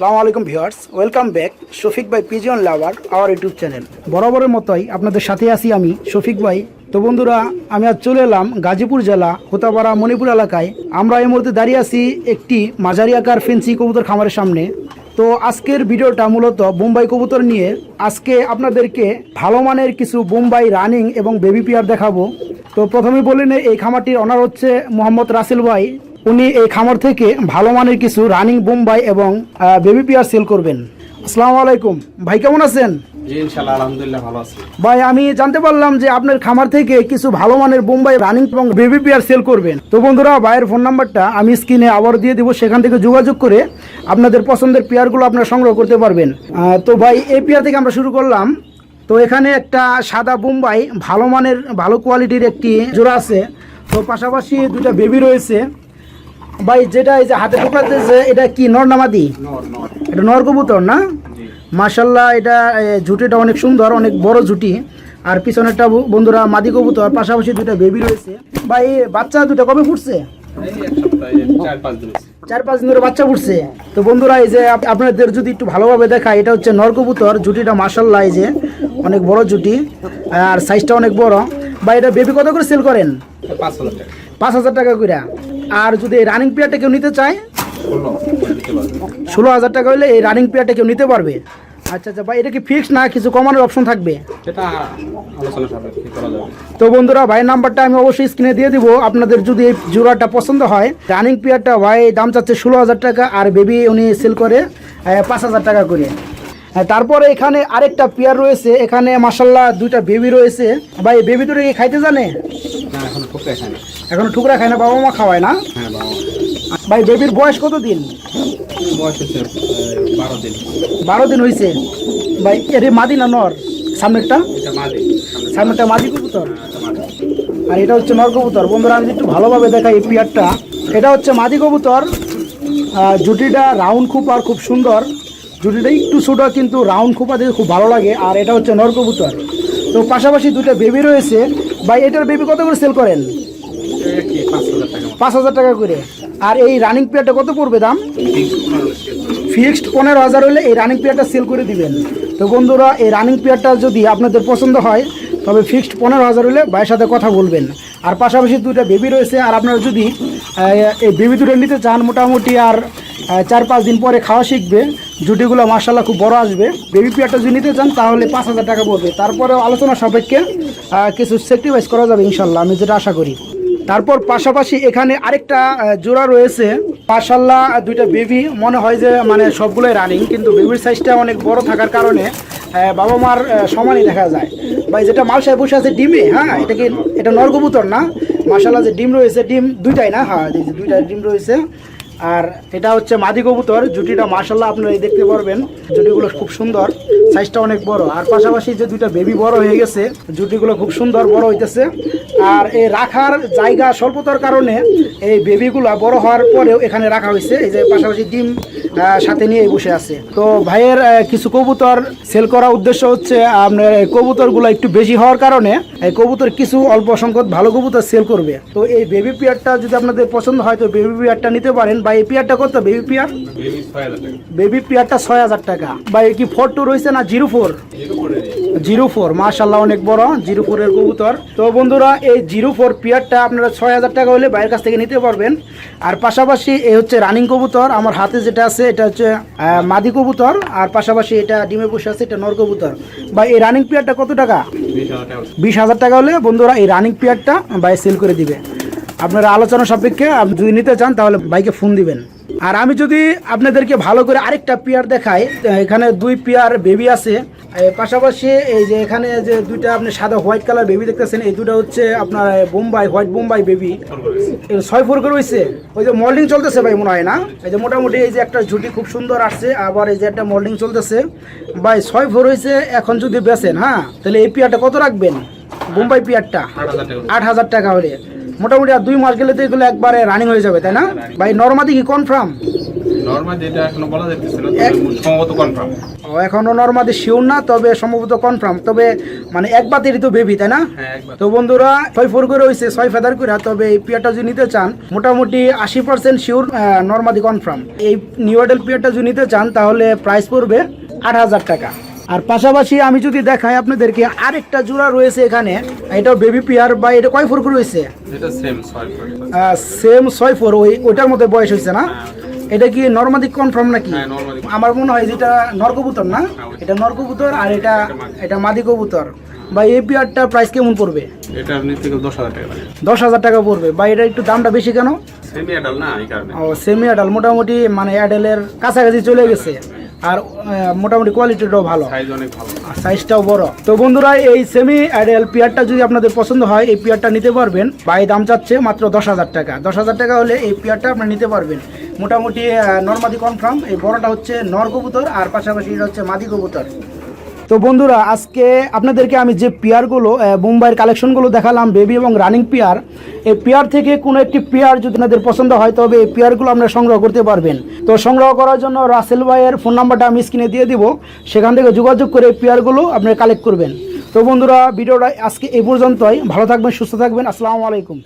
সালামু আলাইকুম viewers, welcome back Shafiq bhai pigeon lover our YouTube channel. বরাবরের মতোই আপনাদের সাথে আছি আমি শফিক ভাই। তো বন্ধুরা, আমি আজ চলে এলাম গাজীপুর জেলা হোতাপাড়া মণিপুর এলাকায়। আমরা এই মুহূর্তে দাঁড়িয়ে আছি একটি মাঝারি আকার ফেন্সি কবুতর খামারের সামনে। তো আজকের ভিডিওটা মূলত বোম্বাই কবুতর নিয়ে আজকে আপনাদেরকে ভালো মানের কিছু বোম্বাই রানিং এবং বেবি পিয়ার দেখাবো। তো প্রথমে বলে এই খামারটির অনার হচ্ছে মোহাম্মদ রাসেল ভাই। উনি এই খামার থেকে ভালো মানের কিছু রানিং বোম্বাই এবং বেবি পিয়ার সেল করবেন। আসসালামু আলাইকুম। ভাই কেমন আছেন? ভাই আমি জানতে পারলাম যে আপনার খামার থেকে কিছু ভালো মানের বোম্বাই রানিং এবং বেবি পিয়ার সেল করবেন। তো বন্ধুরা ভাইয়ের ফোন নাম্বারটা আমি স্ক্রিনে আবার দিয়ে দিব সেখান থেকে যোগাযোগ করে আপনাদের পছন্দের পেয়ারগুলো আপনারা সংগ্রহ করতে পারবেন। তো ভাই এই পেয়ার থেকে আমরা শুরু করলাম। তো এখানে একটা সাদা বোম্বাই ভালো মানের ভালো কোয়ালিটির একটি জোড়া আছে। তো পাশাপাশি দুটা বেবি রয়েছে। ভাই যেটা এই যে হাতে ঢোকাতেছে এটা কি নর নামাদি এটা নর কবুতর না? জি। মার্শাল্লাহ এটা ঝুটিটা অনেক সুন্দর অনেক বড় ঝুটি। আর পিছনেরটা বন্ধুরা মাদি কবুতর পাশাপাশি দুটা বেবি রয়েছে। ভাই বাচ্চা দুটো কবে ফুটছে? চার পাঁচ দিন ধরে বাচ্চা ফুটছে। তো বন্ধুরা এই যে আপনাদের যদি একটু ভালোভাবে দেখা এটা হচ্ছে নর কবুতর জুটিটা মার্শাল্লাহ এই যে অনেক বড় জুটি আর সাইজটা অনেক বড়। বা এটা বেবি কত করে সেল করেন? পাঁচ হাজার টাকা। করে আর যদি এই রানিং পেয়ারটা কেউ নিতে চায় ষোলো হাজার টাকা হলে এই রানিং পেয়ারটা কেউ নিতে পারবে। আচ্ছা আচ্ছা ভাই এটা কি ফিক্সড না কিছু কমানোর অপশন থাকবে? তো বন্ধুরা ভাইয়ের নাম্বারটা আমি অবশ্যই স্ক্রিনে দিয়ে দিব। আপনাদের যদি এই জোড়াটা পছন্দ হয় রানিং পেয়ারটা ভাই দাম চাচ্ছে ষোলো হাজার টাকা আর বেবি উনি সেল করে পাঁচ হাজার টাকা করে। তারপরে এখানে আরেকটা পেয়ার রয়েছে এখানে মাসাল্লাহ দুইটা বেবি রয়েছে। ভাই বেবি দুটো কি খাইতে জানে? এখন ঠুকরা খায় না। বাবা মা খাওয়ায় না? হ্যাঁ ভাই বেবির বয়স কত দিন? বারো দিন। হয়েছে ভাই এর মাদি না নর? সামনেরটা সামনেরটা মাদি। কবুতর? আর এটা হচ্ছে নর কবুতর। বন্ধুরা আমি একটু ভালোভাবে দেখাই এই পিয়ারটা। এটা হচ্ছে মাদি কবুতর। জুটিটা রাউন্ড খুব আর খুব সুন্দর। জুটিটা একটু ছোটো, কিন্তু রাউন্ড খোপা দেখে খুব ভালো লাগে, আর এটা হচ্ছে নর কবুতর তো পাশাপাশি দুটো বেবি রয়েছে। ভাই, এটার বেবি কত করে সেল করেন? পাঁচ হাজার টাকা করে। আর এই রানিং পেয়ারটা কত পড়বে দাম। ফিক্সড পনেরো হাজার হলে এই রানিং পেয়ারটা সেল করে দিবেন। তো বন্ধুরা, এই রানিং পেয়ারটা যদি আপনাদের পছন্দ হয়, তবে ফিক্সড পনেরো হাজার হলে ভাইয়ের সাথে কথা বলবেন। আর পাশাপাশি দুইটা বেবি রয়েছে, আর আপনারা যদি এই বেবি দুটো নিতে চান, মোটামুটি আর চার পাঁচ দিন পরে খাওয়া শিখবে। জুটিগুলো মার্শাল্লাহ খুব বড় আসবে। বেবি পেয়ারটা যদি নিতে চান, তাহলে পাঁচ হাজার টাকা পড়বে। তারপরে আলোচনা সাপেক্ষে কিছু স্যাক্রিফাইস করা যাবে ইনশাল্লাহ আমি যেটা আশা করি। তারপর পাশাপাশি এখানে আরেকটা জোড়া রয়েছে। মাশাল্লাহ দুইটা বেবি মনে হয় যে মানে সবগুলোই রানিং কিন্তু বেবির সাইজটা অনেক বড় থাকার কারণে বাবা মার সমানই দেখা যায়। ভাই, যেটা মালসায় বসে আছে, ডিমে হ্যাঁ এটা কি, এটা নরকবুতর না? মার্শাল্লাহ যে ডিম রয়েছে, ডিম দুইটাই না? হ্যাঁ দুইটা ডিম রয়েছে। আর এটা হচ্ছে মাদি কবুতর, জুটিটা মাশাল্লাহ আপনারা এই দেখতে পারবেন। জুটিগুলো খুব সুন্দর সাইজটা অনেক বড়। আর পাশাপাশি যে দুইটা বেবি বড় হয়ে গেছে, জুটিগুলো খুব সুন্দর বড় হইতেছে। আর এই রাখার জায়গা স্বল্পতার কারণে এই বেবিগুলা বড় হওয়ার পরেও এখানে রাখা হয়েছে। এই যে পাশাপাশি ডিম সাথে নিয়ে বসে আছে। তো ভাইয়ের কিছু কবুতর সেল করার উদ্দেশ্য হচ্ছে, আপনার কবুতরগুলো একটু বেশি হওয়ার কারণে এই কবুতর কিছু অল্প সংখ্যক ভালো কবুতর সেল করবে। তো এই বেবি পিয়ারটা যদি আপনাদের পছন্দ হয়, তো বেবি পিয়ারটা নিতে পারেন। বা এই পিয়ারটা কত? বেবি পিয়ার বেবি পিয়ারটা ছয় হাজার টাকা। বা কি ফোর টু রয়েছে না জিরো ফোর জিরো ফোর মাশাল্লাহ অনেক বড়। জিরো ফোরের কবুতর। তো বন্ধুরা এই জিরো ফোর পিয়ারটা আপনারা ছয় হাজার টাকা হলে বাইরের কাছ থেকে নিতে পারবেন। আর পাশাপাশি এই হচ্ছে রানিং কবুতর। আমার হাতে যেটা আছে এটা হচ্ছে মাদি কবুতর। আর পাশাপাশি এটা ডিমে বসে আছে এটা নর কবুতর। বা এই রানিং পিয়ারটা কত টাকা? বিশ হাজার টাকা। বিশ হাজার টাকা হলে বন্ধুরা এই রানিং পিয়ারটা বাই সেল করে দিবে। আপনারা আলোচনা সাপেক্ষে আপনি যদি নিতে চান, তাহলে বাইকে ফোন দিবেন। আর আমি যদি আপনাদেরকে ভালো করে আরেকটা পেয়ার দেখাই এখানে দুই পেয়ার বেবি আছে। পাশাপাশি এই যে এখানে যে দুইটা আপনি সাদা হোয়াইট কালার বেবি দেখতেছেন, এই দুটো হচ্ছে আপনার বোম্বাই হোয়াইট বোম্বাই বেবি ছয় ফোর করে হয়েছে ওই যে মোল্ডিং চলতেছে ভাই মনে হয় না? এই যে মোটামুটি এই যে একটা ঝুটি খুব সুন্দর আসছে, আবার এই যে একটা মোল্ডিং চলতেছে। ভাই, ছয় ফোর হয়েছে এখন যদি বেচেন হ্যাঁ? তাহলে এই পেয়ারটা কত রাখবেন? বোম্বাই পিয়ারটা আট হাজার টাকা হলে। মোটামুটি আর দুই মাস গেলে তো এগুলো একবারে রানিং হয়ে যাবে তাই না? ভাই নর্মাদি কি কনফার্ম এখনও নর্মাদি শিওর না তবে সম্ভবত কনফার্ম তবে মানে এক বাতেরই তো বেবি তাই না? হ্যাঁ তো বন্ধুরা ছয় ফোর করে হয়েছে ছয় ফেদার করে তবে এই পিয়ারটা যদি নিতে চান মোটামুটি আশি পার্সেন্ট শিওর নর্মাদি কনফার্ম এই নিউ পিয়ারটা যদি নিতে চান তাহলে প্রাইস পড়বে আট হাজার টাকা। আর পাশাপাশি আমি যদি দেখাই আপনাদেরকে আরেকটা জোড়া রয়েছে এখানে। এটাও বেবি পিয়ার বা এটা কয় ফোর রয়েছে এটা সেম ছয় ফোর। ওই ওইটার মধ্যে বয়স হয়েছে না? এটা কি নর্মাদি কনফার্ম নাকি? হ্যাঁ আমার মনে হয় যেটা নরকবুতর না? এটা নরকবুতর আর এটা এটা মাদি। কবুতর। বা এই পেয়ারটা প্রাইস কেমন পড়বে? এটা আপনি থেকে দশ হাজার টাকা দশ হাজার টাকা পড়বে। বা এটা একটু দামটা বেশি কেন? সেমি অ্যাডাল না এই কারণে। ও সেমি অ্যাডাল মোটামুটি মানে অ্যাডেলের কাছাকাছি চলে গেছে। আর মোটামুটি কোয়ালিটিটাও ভালো। সাইজ অনেক ভালো। আর সাইজটাও বড়। তো বন্ধুরা এই সেমি অ্যাডেল পেয়ারটা যদি আপনাদের পছন্দ হয় এই পেয়ারটা নিতে পারবেন। বাই দাম চাচ্ছে মাত্র দশ হাজার টাকা। দশ হাজার টাকা হলে এই পেয়ারটা আপনারা নিতে পারবেন। মোটামুটি নর্মাদি কনফার্ম এই বড়টা হচ্ছে নর কবুতর আর পাশাপাশি এটা হচ্ছে মাদি কবুতর। তো বন্ধুরা আজকে আপনাদেরকে আমি যে পেয়ারগুলো মুম্বাইয়ের কালেকশনগুলো দেখালাম বেবি এবং রানিং পেয়ার এই পেয়ার থেকে কোনো একটি পেয়ার যদি আপনাদের পছন্দ হয় তবে এই পেয়ারগুলো আপনারা সংগ্রহ করতে পারবেন। তো সংগ্রহ করার জন্য রাসেল ভাইয়ের ফোন নাম্বারটা আমি স্ক্রিনে দিয়ে দিব। সেখান থেকে যোগাযোগ করে পেয়ারগুলো আপনি কালেক্ট করবেন। তো বন্ধুরা, ভিডিওটা আজকে এই পর্যন্তই। ভালো থাকবেন, সুস্থ থাকবেন। আসসালামু আলাইকুম।